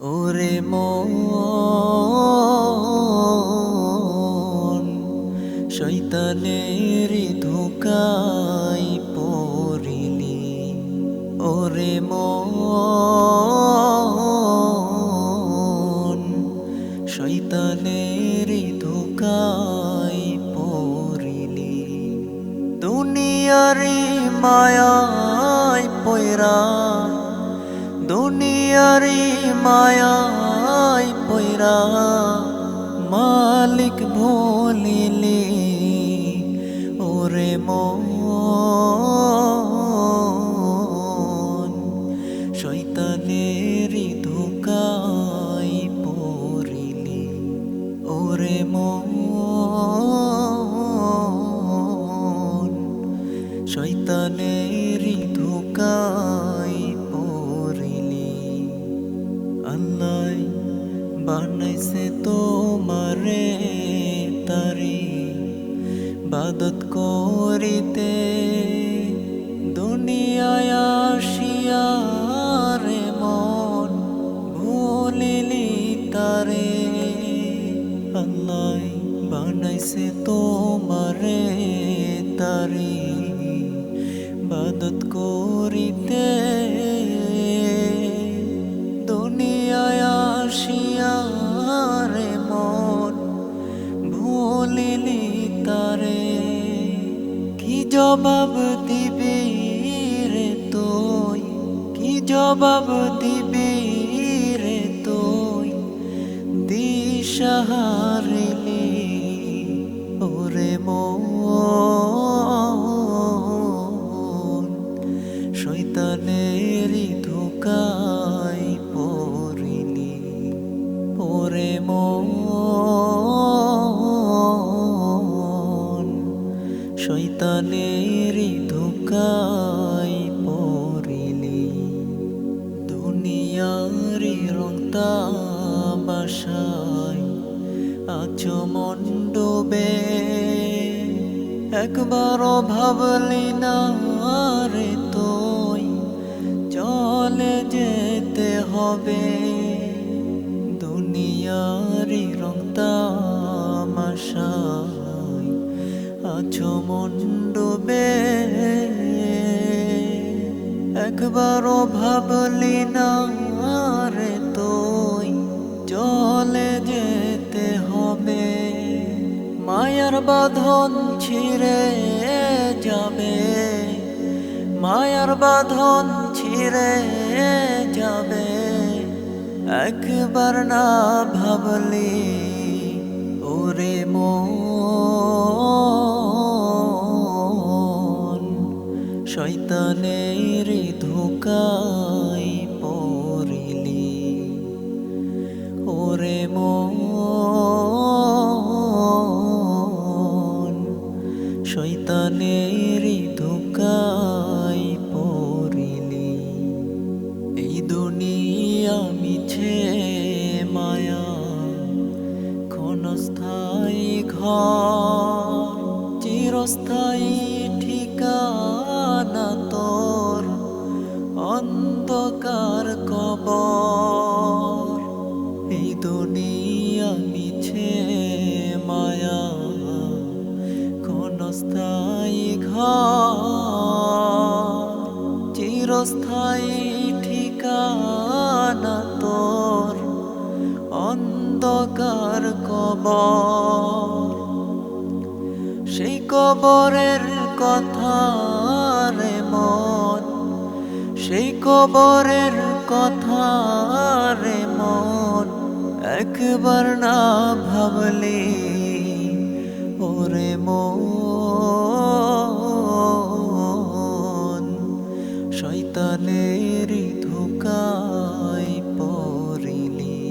ওরে মন শৈতানের ধোকাই পড়িলি। ওরে মন শৈতানের ধোকাই পড়িলি। দুনিয়ারি মায়ায় পয়রা দুনিয়ারি মায়ায় পয়রা মালিক ভুলিলি ওরে মন। শৈতানেরি ধোকাই পড়িলি ওরে মন। শৈতানেরি ধোকাই বানাইছে তোমারে তারি। বাদত করিতে দুনিয়ায় আসিয়া রে মন ভুলিলি তারে। আল্লাহ বানাইছে তোমারে তারি। বাদত করিতে কি জবাব দিবি রে তুই? কি জবাব দিবি রে তুই? দিশাহারিলি ওরে মন। শৈতানেরি ধোকাই পড়িলি ওরে মন। শৈতানেরি ধোকাই পড়িলি। দুনিয়ারি রং তামাশায় আছো মণ্ডবে একবারও ভাবলি না রে তুই, চলে যেতে হবে। মণ্ডবে একবারও ভাবলি না রে তুই, চলে যেতে হবে। মায়ার বাঁধন ছিঁড়ে যাবে, মায়ার বাঁধন ছিঁড়ে যাবে। একবার না ভাবলি, ওরে মন ধোকাই পড়িলি। ওরে মন শৈতানের ধোকাই পড়িলি। এই দুনিয়া মিছে মায়া, ক্ষণস্থায়ী ঘর, চিরস্থায়ী ঠিকানা অন্ধকার কবর, এই দুনিয়া মিছে মায়া। ক্ষণস্থায়ী ঘর, চিরস্থায়ী ঠিকানা তোর। অন্ধকার কবর, সেই কবরের কথা কবরের কথা রে মন, একবার না ভাবলে ওরে মন। শৈতানের ধোকাই পড়িলি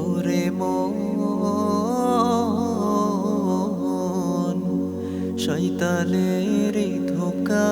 ওরে মন। শৈতানের ধোকা